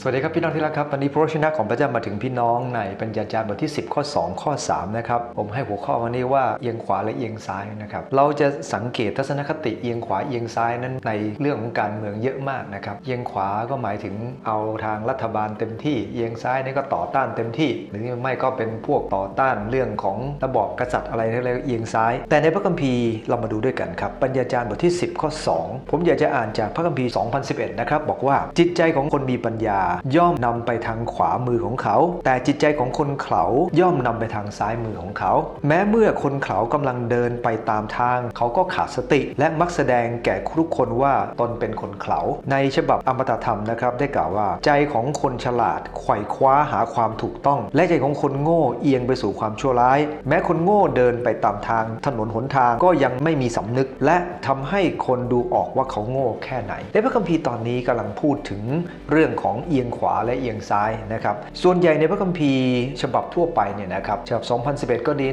สวัสดีครับพี่น้องที่รักครับ วันนี้พระวจนะของพระเจ้ามาถึงพี่น้องในปัญญาจารย์บทที่ 10 ข้อ 2 ข้อ 3 นะครับ ผมให้หัวข้อวันนี้ว่าเอียงขวาและเอียงซ้ายนะครับ เราจะสังเกตทัศนคติเอียงขวาเอียงซ้ายนั้นในเรื่องของการเมืองเยอะมากนะครับ เอียงขวาก็หมายถึงเอาทางรัฐบาลเต็มที่ เอียงซ้ายนี่ก็ต่อต้านเต็มที่ หรือไม่ก็เป็นพวกต่อต้านเรื่องของระบอบกษัตริย์อะไรนั่นเลยเอียงซ้าย แต่ในพระคัมภีร์เรามาดูด้วยกันครับ ปัญญาจารย์บทที่ 10 ข้อ 2 ผมอยากจะอ่านจากพระคัมภีร์ 2011 นะครับ บอกว่าจิตใจของคนมีปัญญาย่อมนำไปทางขวามือของเขา แต่จิตใจของคนเขาย่อมนำไปทางซ้ายมือของเขา แม้เมื่อคนเขากำลังเดินไปตามทาง เขาก็ขาดสติ และมักแสดงแก่ทุกคนว่าตนเป็นคนเขาในฉบับอมตะธรรมนะครับได้กล่าวว่า ใจของคนฉลาดไขว่คว้าหาความถูกต้อง และใจของคนโง่เอียงไปสู่ความชั่วร้าย แม้คนโง่เดินไปตามทาง ถนนหนทางก็ยังไม่มีสำนึก และทำให้คนดูออกว่าเขาโง่แค่ไหนในพระคัมภีร์ตอนนี้กำลังพูดถึงเรื่องของเอีียงขวาและเอียงซ้ายนะครับส่วนใหญ่ในพระคัมภีร์ฉบับทั่วไปเนี่ยนะครับฉบับ 2011 ก็ดี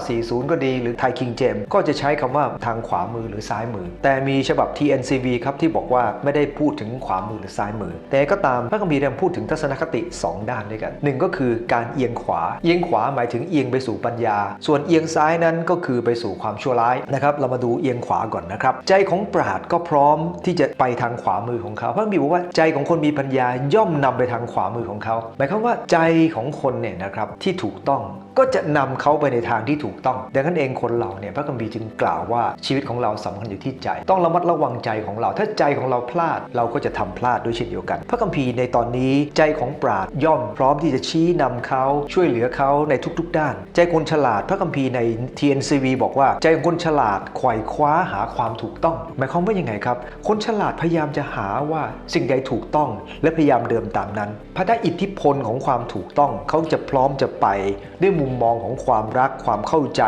1940 ก็ดี หรือไทยคิงเจมก็จะใช้คำว่าทางขวามือหรือซ้ายมือ แต่มีฉบับ TNCV ครับที่บอกว่าไม่ได้พูดถึงขวามือหรือซ้ายมือ แต่ก็ตามพระคัมภีร์ยังพูดถึงทัศนคติ 2 ด้านด้วยกันหนึ่งก็คือการเอียงขวา เอียงขวาหมายถึงเอียงไปสู่ปัญญา ส่วนเอียงซ้ายนั้นก็คือไปสู่ความชั่วร้ายนะครับเรามาดูเอียงขวาก่อนนะครับใจของปราดก็พร้อมที่จะไปทางขวามือของเขาพระคัมภีร์บอกว่าใจของคนมีปัญญาย่อมนำไปทางขวามือของเขาหมายความว่าใจของคนเนี่ยนะครับที่ถูกต้องก็จะนำเขาไปในทางที่ถูกต้อง ดังนั้นเองคนเราเนี่ยพระคัมภีร์จึงกล่าวว่าชีวิตของเราสำคัญอยู่ที่ใจ ต้องระมัดระวังใจของเรา ถ้าใจของเราพลาดเราก็จะทำพลาดด้วยเช่นเดียวกัน พระคัมภีร์ในตอนนี้ใจของปราดย่อมพร้อมที่จะชี้นำเขาช่วยเหลือเขาในทุกๆ ด้าน ใจคนฉลาดพระคัมภีร์ใน TNCV บอกว่า ใจของคนฉลาดไขว่คว้าหาความถูกต้อง หมายความว่ายังไงครับ คนฉลาดพยายามจะหาว่าสิ่งใดถูกต้อง และพยายามเดิมตามนั้นพระได้อิทธิพลของความถูกต้องเขาจะพร้อมจะไป ด้วยมุมมองของความรักความเข้าใจ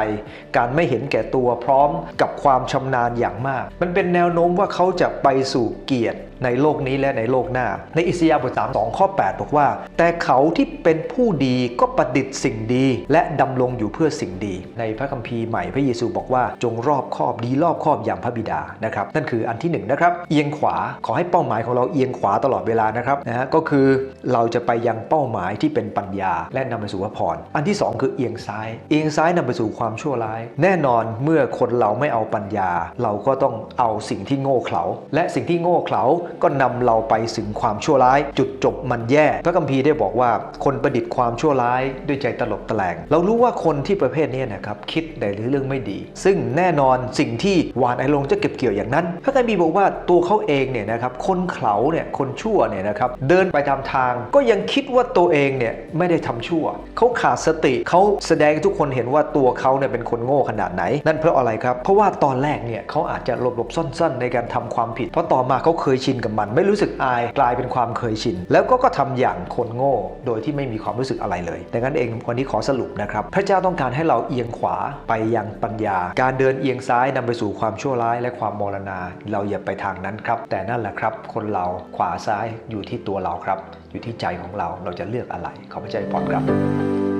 การไม่เห็นแก่ตัวพร้อมกับความชำนาญอย่างมาก มันเป็นแนวโน้มว่าเขาจะไปสู่เกียรติในโลกนี้และในโลกหน้า ในอิสยาห์บท3 2 ข้อ 8 บอกว่า แต่เขาที่เป็นผู้ดีก็ประดิษฐ์สิ่งดี และดำรงอยู่เพื่อสิ่งดี ในพระคัมภีร์ใหม่พระเยซูบอกว่าจงรอบคอบดีรอบคอบอย่างพระบิดานะครับนั่นคืออันที่หนึ่งนะครับเอียงขวาขอให้เป้าหมายของเราเอียงขวาตลอดเวลานะครับนะฮะก็คือเราจะไปยังเป้าหมายที่เป็นปัญญา และนำไปสู่พระพร อันที่สองคือเอียงซ้าย เอียงซ้ายนำไปสู่ความชั่วร้าย แน่นอนเมื่อคนเราไม่เอาปัญญา เราก็ต้องเอาสิ่งที่โง่เขลาและสิ่งที่โง่เขลาก็นำเราไปถึงความชั่วร้าย จุดจบมันแย่พระคัมภีร์ได้บอกว่าคนประดิษฐ์ความชั่วร้ายด้วยใจตลบตะแลงเรารู้ว่าคนที่ประเภทนี้นะครับคิดแต่เรื่องไม่ดี ซึ่งแน่นอนสิ่งที่หวานไอลงจะเก็บเกี่ยวอย่างนั้นพระคัมภีร์บอกว่าตัวเขาเองเนี่ยนะครับคนเขลาเนี่ยคนชั่วเนี่ยนะครับเดินไปตามทาง ก็ยังคิดว่าตัวเองเนี่ยไม่ได้ทำชั่ว เขาขาดสติเขาแสดงให้ทุกคนเห็นว่าตัวเขาเนี่ยเป็นคนโง่ขนาดไหน นั่นเพราะอะไรครับ เพราะว่าตอนแรกเนี่ยเขาอาจจะหลบหลบซ่อนๆ ในการทำความผิด เพราะต่อมาเขาเคยชินกับมัน ไม่รู้สึกอายกลายเป็นความเคยชิน แล้วก็ก็ทำอย่างคนโง่ โดยที่ไม่มีความรู้สึกอะไรเลยดังนั้นเองวันนี้ขอสรุปนะครับพระเจ้าต้องการให้เราเอียงขวาไปยังปัญญา การเดินเอียงซ้ายนำไปสู่ความชั่วร้ายและความมรณา เราอย่าไปทางนั้นครับ แต่นั่นแหละครับ คนเราขวาซ้ายอยู่ที่ตัวเราครับ อยู่ที่ใจของเราเราจะเลือกอะไรขอพระเจ้าอวยพรครับ